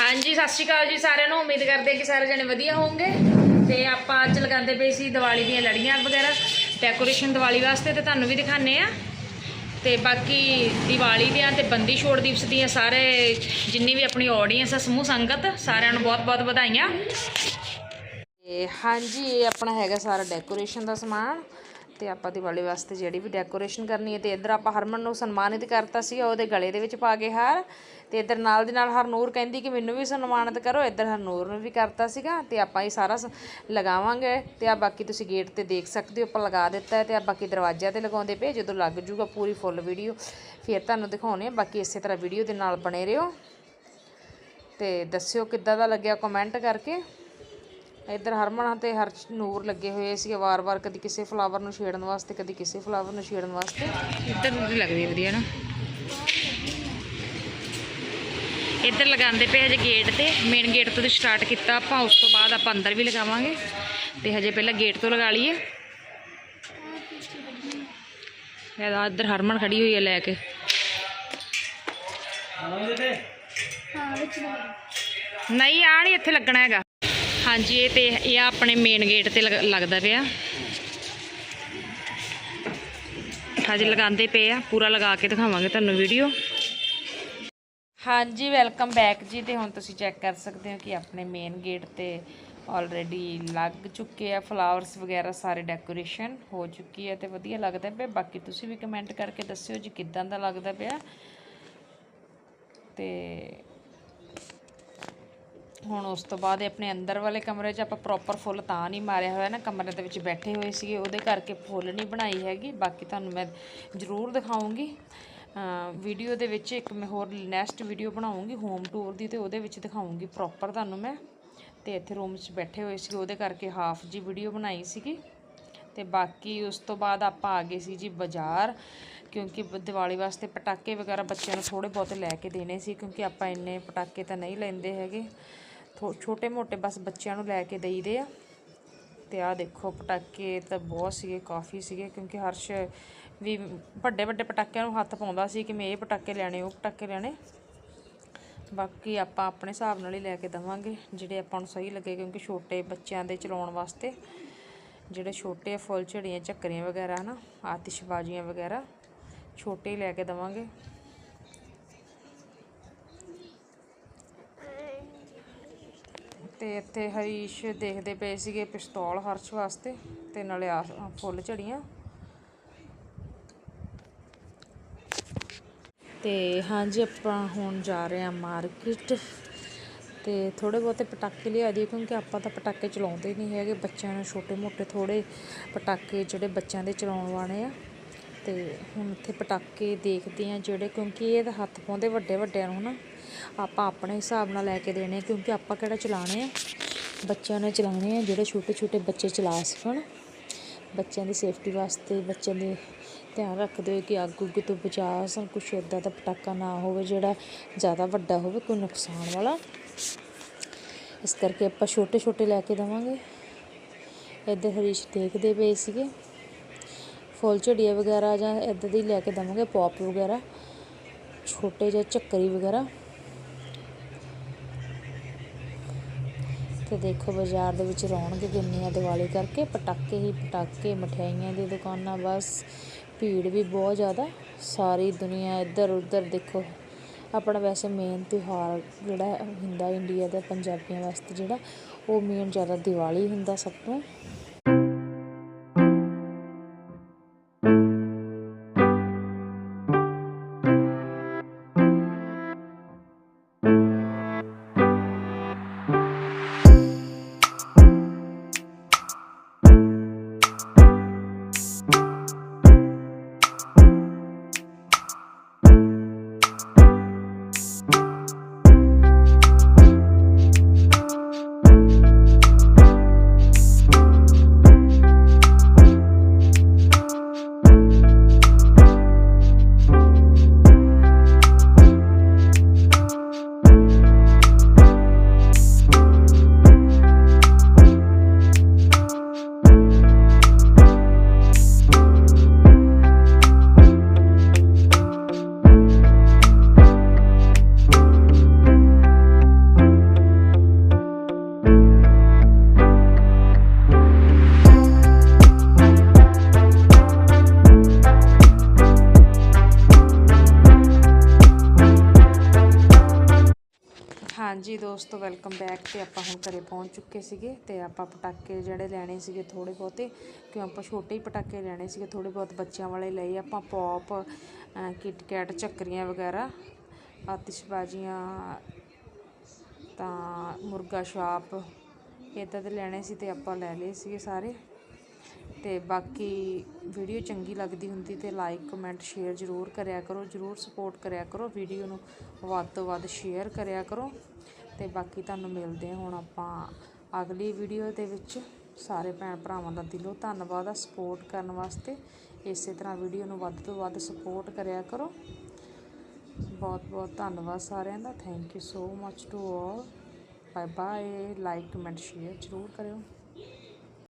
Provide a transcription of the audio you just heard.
ਹਾਂਜੀ, ਸਤਿ ਸ਼੍ਰੀ ਅਕਾਲ ਜੀ ਸਾਰਿਆਂ ਨੂੰ। ਉਮੀਦ ਕਰਦੇ ਕਿ ਸਾਰੇ ਜਣੇ ਵਧੀਆ ਹੋਵੋਗੇ। ਤੇ ਆਪਾਂ ਅੱਜ ਲਗਾਉਂਦੇ ਪਏ ਸੀ ਦੀਵਾਲੀ ਦੀਆਂ ਲੜੀਆਂ ਵਗੈਰਾ ਡੈਕੋਰੇਸ਼ਨ ਦੀਵਾਲੀ ਵਾਸਤੇ ਤੇ ਤੁਹਾਨੂੰ ਵੀ ਦਿਖਾਣੇ ਆ ਤੇ ਬਾਕੀ ਦੀਵਾਲੀ ਦੀਆਂ ਤੇ ਬੰਦੀ ਛੋੜ ਦਿਵਸ ਦੀਆਂ ਸਾਰੇ ਜਿੰਨੀ ਵੀ ਆਪਣੀ ਆਡੀਅנס ਆ, ਸਮੂਹ ਸੰਗਤ, ਸਾਰਿਆਂ ਨੂੰ ਬਹੁਤ-ਬਹੁਤ ਵਧਾਈਆਂ। ਤੇ ਹਾਂਜੀ, ਇਹ ਆਪਣਾ ਹੈਗਾ ਸਾਰਾ ਡੈਕੋਰੇਸ਼ਨ ਦਾ ਸਮਾਨ ਤੇ ਆਪਾਂ ਦੀਵਾਲੀ ਵਾਸਤੇ ਜਿਹੜੀ ਵੀ ਡੈਕੋਰੇਸ਼ਨ ਕਰਨੀ ਹੈ ਤੇ ਇੱਧਰ ਆਪਾਂ ਹਰਮਨ ਨੂੰ ਸਨਮਾਨਿਤ ਕਰਤਾ ਸੀ ਉਹਦੇ ਗਲੇ ਦੇ ਵਿੱਚ ਪਾ ਕੇ ਹਾਰ ਤੇ ਇੱਧਰ ਨਾਲ ਦੀ ਨਾਲ ਹਰਨੂਰ ਕਹਿੰਦੀ ਕਿ ਮੈਨੂੰ ਵੀ ਸਨਮਾਨਿਤ ਕਰੋ, ਇੱਧਰ ਹਰਨੂਰ ਨੂੰ ਵੀ ਕਰਤਾ ਸੀਗਾ ਤੇ ਆਪਾਂ ਇਹ ਸਾਰਾ ਸ- ਲਗਾਵਾਂਗੇ ਤੇ ਆ ਬਾਕੀ ਤੁਸੀਂ ਗੇਟ ਤੇ ਦੇਖ ਸਕਦੇ ਹੋ, ਆਪਾਂ ਲਗਾ ਦਿੱਤਾ ਹੈ ਤੇ ਆ ਬਾਕੀ ਦਰਵਾਜ਼ਿਆਂ ਤੇ ਲਗਾਉਂਦੇ ਪਏ, ਜਦੋਂ ਲੱਗ ਜੂਗਾ ਪੂਰੀ ਫੁੱਲ ਵੀਡੀਓ ਫਿਰ ਤੁਹਾਨੂੰ ਦਿਖਾਉਣੇ ਆ ਬਾਕੀ ਇਸੇ ਤਰ੍ਹਾਂ ਵੀਡੀਓ ਦੇ ਨਾਲ ਬਣੇ ਰਹੋ ਤੇ ਦੱਸਿਓ ਕਿੱਦਾਂ ਦਾ ਲੱਗਿਆ ਕਮੈਂਟ ਕਰਕੇ। ਇੱਧਰ ਹਰਮਨ ਤੇ ਹਰ ਨੂਰ ਲੱਗੇ ਹੋਏ ਸੀ ਵਾਰ-ਵਾਰ ਕਦੀ ਕਿਸੇ ਫਲਾਵਰ ਨੂੰ ਛੇੜਨ ਵਾਸਤੇ ਕਦੀ ਕਿਸੇ ਫਲਾਵਰ ਨੂੰ ਛੇੜਨ ਵਾਸਤੇ। ਇੱਧਰ ਨੂੰ ਲੱਗਦੀ ਹੈ ਵਧੀਆ ਨਾ। ਇੱਧਰ ਲਗਾਉਂਦੇ ਪਏ ਹਜੇ ਗੇਟ ਤੇ। ਮੇਨ ਗੇਟ ਤੋਂ ਸਟਾਰਟ ਕੀਤਾ ਆਪਾਂ ਉਸ ਤੋਂ ਬਾਅਦ ਆਪਾਂ ਅੰਦਰ ਵੀ ਲਗਾਵਾਂਗੇ। ਤੇ ਹਜੇ ਪਹਿਲਾਂ ਗੇਟ ਤੋਂ ਲਗਾ ਲਈਏ। ਇਹਦਾ ਇੱਧਰ ਹਰਮਨ ਖੜੀ ਹੋਈ ਹੈ ਲੈ ਕੇ। ਹਾਂ ਵਿੱਚ ਲੱਗ ਨਹੀਂ ਆ ਨਹੀਂ ਇੱਥੇ ਲੱਗਣਾ ਹੈਗਾ। ਹਾਂਜੀ, ਇਹ ਤੇ ਇਹ ਆ ਆਪਣੇ ਮੇਨ ਗੇਟ ਤੇ ਲਗ- ਲੱਗਦਾ ਪਿਆ। ਹਜੇ, ਲਗਾਉਂਦੇ ਪਏ ਆ। ਪੂਰਾ ਲਗਾ ਕੇ ਦਿਖਾਵਾਂਗੇ ਤੁਹਾਨੂੰ ਵੀਡੀਓ ਹਾਂਜੀ ਵੈਲਕਮ ਬੈਕ ਜੀ, ਤੇ ਹੁਣ ਤੁਸੀਂ ਚੈੱਕ ਕਰ ਸਕਦੇ ਹੋ ਕਿ ਆਪਣੇ ਮੇਨ ਗੇਟ ਤੇ ਆਲਰੇਡੀ ਲੱਗ ਚੁੱਕੇ ਆ। ਫਲਾਵਰਸ ਵਗੈਰਾ ਸਾਰੇ ਡੈਕੋਰੇਸ਼ਨ ਹੋ ਚੁੱਕੀ ਹੈ ਤੇ ਵਧੀਆ ਲੱਗਦਾ ਪਿਆ। ਬਾਕੀ ਤੁਸੀਂ ਵੀ ਕਮੈਂਟ ਕਰਕੇ ਦੱਸਿਓ ਜੀ ਕਿਦਾਂ ਦਾ ਲੱਗਦਾ ਪਿਆ। ਤੇ ਹੁਣ ਉਸ ਤੋਂ ਬਾਅਦ ਆਪਣੇ ਅੰਦਰ ਵਾਲੇ ਕਮਰੇ 'ਚ ਆਪਾਂ ਪ੍ਰੋਪਰ ਫੁੱਲ ਤਾਂ ਨਹੀਂ ਮਾਰਿਆ ਹੋਇਆ ਨਾ, ਕਮਰੇ ਦੇ ਵਿੱਚ ਬੈਠੇ ਹੋਏ ਸੀਗੇ, ਉਹਦੇ ਕਰਕੇ ਫੁੱਲ ਨਹੀਂ ਬਣਾਈ ਹੈਗੀ। ਬਾਕੀ ਤੁਹਾਨੂੰ ਮੈਂ ਜ਼ਰੂਰ ਦਿਖਾਉਂਗੀ। ਵੀਡੀਓ ਦੇ ਵਿੱਚ ਇੱਕ ਮੈਂ ਹੋਰ ਨੈਕਸਟ ਵੀਡੀਓ ਬਣਾਉਂਗੀ ਹੋਮ ਟੂਰ ਦੀ, ਤੇ ਉਹਦੇ ਵਿੱਚ ਦਿਖਾਉਂਗੀ ਪ੍ਰੋਪਰ ਤੁਹਾਨੂੰ ਮੈਂ। ਤੇ ਇੱਥੇ ਰੂਮ 'ਚ ਬੈਠੇ ਹੋਏ ਸੀ ਉਹਦੇ ਕਰਕੇ ਹਾਫ ਜੀ ਵੀਡੀਓ ਬਣਾਈ ਸੀਗੀ। ਤੇ ਬਾਕੀ ਉਸ ਤੋਂ ਬਾਅਦ ਆਪਾਂ ਆ ਗਏ ਸੀ ਜੀ ਬਾਜ਼ਾਰ, ਕਿਉਂਕਿ ਬ- ਦੀਵਾਲੀ ਵਾਸਤੇ ਪਟਾਕੇ ਵਗੈਰਾ ਬੱਚਿਆਂ ਨੂੰ ਥੋੜੇ ਬਹੁਤੇ ਲੈ ਕੇ ਦੇਣੇ ਸੀ, ਕਿਉਂਕਿ ਆਪਾਂ ਇੰਨੇ ਪਟਾਕੇ ਤਾਂ ਨਹੀਂ ਲੈਂਦੇ ਹੈਗੇ। ਛੋਟੇ ਮੋਟੇ ਬਸ ਬੱਚਿਆਂ ਨੂੰ ਲੈ ਕੇ ਦੇਈਦੇ ਆ। ਤੇ ਆਹ ਦੇਖੋ, ਪਟਾਕੇ ਤਾਂ ਬਹੁਤ ਸੀਗੇ, ਕਾਫੀ ਸੀਗੇ, ਕਿਉਂਕਿ ਹਰਸ਼ ਵੀ ਵੱਡੇ ਵੱਡੇ ਪਟਾਕਿਆਂ ਨੂੰ ਹੱਥ ਪਾਉਂਦਾ ਸੀ ਕਿ ਮੈਂ ਇਹ ਪਟਾਕੇ ਲੈਣੇ, ਉਹ ਪਟਾਕੇ ਲੈਣੇ। ਬਾਕੀ ਆਪਾਂ ਆਪਣੇ ਹਿਸਾਬ ਨਾਲ ਹੀ ਲੈ ਕੇ ਦਵਾਂਗੇ, ਜਿਹੜੇ ਆਪਾਂ ਨੂੰ ਸਹੀ ਲੱਗੇ, ਕਿਉਂਕਿ ਛੋਟੇ ਬੱਚਿਆਂ ਦੇ ਚਲਾਉਣ ਵਾਸਤੇ ਜਿਹੜੇ ਛੋਟੇ ਫੁੱਲ ਝੜੀਆਂ, ਝੱਕਰੀਆਂ ਵਗੈਰਾ, ਹਨਾ, ਆਤਿਸ਼ਬਾਜ਼ੀਆਂ ਵਗੈਰਾ, ਛੋਟੇ ਹੀ ਲੈ ਕੇ ਦਵਾਂਗੇ। ਤੇ ਇੱਥੇ ਹਰੀਸ਼ ਦੇਖਦੇ ਪਏ ਸੀਗੇ ਪਿਸਤੌਲ ਹਰਸ਼ ਵਾਸਤੇ ਤੇ ਨਾਲੇ ਆ ਫੁੱਲ ਝੜੀਆਂ। ਤੇ ਹਾਂਜੀ, ਆਪਾਂ ਹੁਣ ਜਾ ਰਹੇ ਹਾਂ ਮਾਰਕੀਟ ਤੇ ਥੋੜੇ ਬਹੁਤੇ ਪਟਾਕੇ ਲਿਆ ਦੀ ਕਿਉਂਕਿ ਆਪਾਂ ਤਾਂ ਪਟਾਕੇ ਚਲਾਉਂਦੇ ਨਹੀਂ ਹੈਗੇ। ਬੱਚਿਆਂ ਨੂੰ ਛੋਟੇ ਮੋਟੇ ਥੋੜੇ ਪਟਾਕੇ ਜਿਹੜੇ ਬੱਚਿਆਂ ਦੇ ਚਲਾਉਣ ਵਾਲੇ ਆ। ਤੇ ਹੁਣ ਇੱਥੇ ਪਟਾਕੇ ਦੇਖਦੇ ਆ ਜਿਹੜੇ, ਕਿਉਂਕਿ ਇਹ ਤਾਂ ਹੱਥ ਪਾਉਂਦੇ ਵੱਡੇ ਵੱਡਿਆਂ ਨੂੰ ਨਾ ਆਪਾਂ ਆਪਣੇ ਹਿਸਾਬ ਨਾਲ ਲੈ ਕੇ ਦੇਣੇ ਕਿਉਂਕਿ ਆਪਾਂ ਕਿਹੜਾ ਚਲਾਣੇ ਆ? ਬੱਚਿਆਂ ਨੇ ਚਲਾਉਣੇ ਆ, ਜਿਹੜੇ ਛੋਟੇ ਛੋਟੇ ਬੱਚੇ ਚਲਾ ਸਕਣ। ਬੱਚਿਆਂ ਦੀ ਸੇਫਟੀ ਵਾਸਤੇ ਬੱਚਿਆਂ ਦੇ ਧਿਆਨ ਰੱਖਦੇ ਹੋਏ ਕਿ ਅੱਗ ਉੱਗ ਤੋਂ ਬਚਾ ਸਨ ਕੁਛ ਇੱਦਾਂ ਦਾ ਪਟਾਕਾ ਨਾ ਹੋਵੇ ਜਿਹੜਾ ਜ਼ਿਆਦਾ ਵੱਡਾ ਹੋਵੇ, ਕੋਈ ਨੁਕਸਾਨ ਵਾਲਾ। ਇਸ ਕਰਕੇ ਆਪਾਂ ਛੋਟੇ ਛੋਟੇ ਲੈ ਕੇ ਦੇਵਾਂਗੇ। ਇੱਧਰ ਹਰੀਸ਼ ਦੇਖਦੇ ਪਏ ਸੀਗੇ। ਫੁੱਲ ਝੜੀਆਂ ਵਗੈਰਾ ਜਾਂ ਇੱਦਾਂ ਦੀ ਲੈ ਕੇ ਦੇਵਾਂਗੇ, ਪੌਪ ਵਗੈਰਾ, ਛੋਟੇ ਜਿਹੇ ਚੱਕਰੀ ਵਗੈਰਾ। ਤੇ ਦੇਖੋ ਬਾਜ਼ਾਰ ਦੇ ਵਿੱਚ ਰੌਣਕ ਕਿੰਨੀ ਆ ਦੀਵਾਲੀ ਕਰਕੇ, ਪਟਾਕੇ ਹੀ ਪਟਾਕੇ, ਮਠਿਆਈਆਂ ਦੀ ਦੁਕਾਨਾਂ, ਬਸ। ਭੀੜ ਵੀ ਬਹੁਤ ਜ਼ਿਆਦਾ, ਸਾਰੀ ਦੁਨੀਆ ਇੱਧਰ ਉੱਧਰ ਦੇਖੋ। ਆਪਣਾ ਵੈਸੇ ਮੇਨ ਤਿਉਹਾਰ ਜਿਹੜਾ ਹੁੰਦਾ ਇੰਡੀਆ ਦਾ ਪੰਜਾਬੀਆਂ ਵਾਸਤੇ ਜਿਹੜਾ, ਉਹ ਮੇਨ ਜ਼ਿਆਦਾ ਦੀਵਾਲੀ ਹੁੰਦਾ ਸਭ ਤੋਂ। ਜੀ ਦੋਸਤੋ ਵੈਲਕਮ ਬੈਕ ਤੇ ਆਪਾਂ ਹੁਣ ਘਰੇ ਪਹੁੰਚ ਚੁੱਕੇ ਸੀਗੇ ਤੇ ਆਪਾਂ ਪਟਾਕੇ ਜਿਹੜੇ ਲੈਣੇ ਸੀਗੇ ਥੋੜੇ ਬਹੁਤੇ, ਕਿਉਂ ਆਪਾਂ ਛੋਟੇ ਹੀ ਪਟਾਕੇ ਲੈਣੇ ਸੀਗੇ ਥੋੜੇ ਬਹੁਤ ਬੱਚਿਆਂ ਵਾਲੇ ਲਏ ਆਪਾਂ ਪੌਪ ਕਿਟਕੈਟ ਚੱਕਰੀਆਂ ਵਗੈਰਾ, ਆਤਿਸ਼ਬਾਜ਼ੀਆਂ, ਤਾਂ ਮੁਰਗਾ ਸ਼ਾਪ ਇੱਦਾਂ ਦੇ ਲੈਣੇ ਸੀ ਤੇ ਆਪਾਂ ਲੈ ਲਏ ਸੀਗੇ ਸਾਰੇ। ਤੇ ਬਾਕੀ ਵੀਡੀਓ ਚੰਗੀ ਲੱਗਦੀ ਹੁੰਦੀ ਤੇ ਲਾਈਕ ਕਮੈਂਟ ਸ਼ੇਅਰ ਜ਼ਰੂਰ ਕਰਿਆ ਕਰੋ, ਜ਼ਰੂਰ ਸਪੋਰਟ ਕਰਿਆ ਕਰੋ ਵੀਡੀਓ ਨੂੰ ਵੱਧ ਤੋਂ ਵੱਧ ਸ਼ੇਅਰ ਕਰਿਆ ਕਰੋ ਤੇ ਬਾਕੀ ਤੁਹਾਨੂੰ ਮਿਲਦੇ ਹਾਂ ਹੁਣ ਆਪਾਂ ਅਗਲੀ ਵੀਡੀਓ ਦੇ ਵਿੱਚ। ਸਾਰੇ ਭੈਣ ਭਰਾਵਾਂ ਦਾ ਦਿਲੋਂ ਧੰਨਵਾਦ ਆ ਸਪੋਰਟ ਕਰਨ ਵਾਸਤੇ। ਇਸੇ ਤਰ੍ਹਾਂ ਵੀਡੀਓ ਨੂੰ ਵੱਧ ਤੋਂ ਵੱਧ ਸਪੋਰਟ ਕਰਿਆ ਕਰੋ। ਬਹੁਤ ਬਹੁਤ ਧੰਨਵਾਦ ਸਾਰਿਆਂ ਦਾ। Thank you so much to all bye bye like comment share ਜ਼ਰੂਰ ਕਰਿਓ।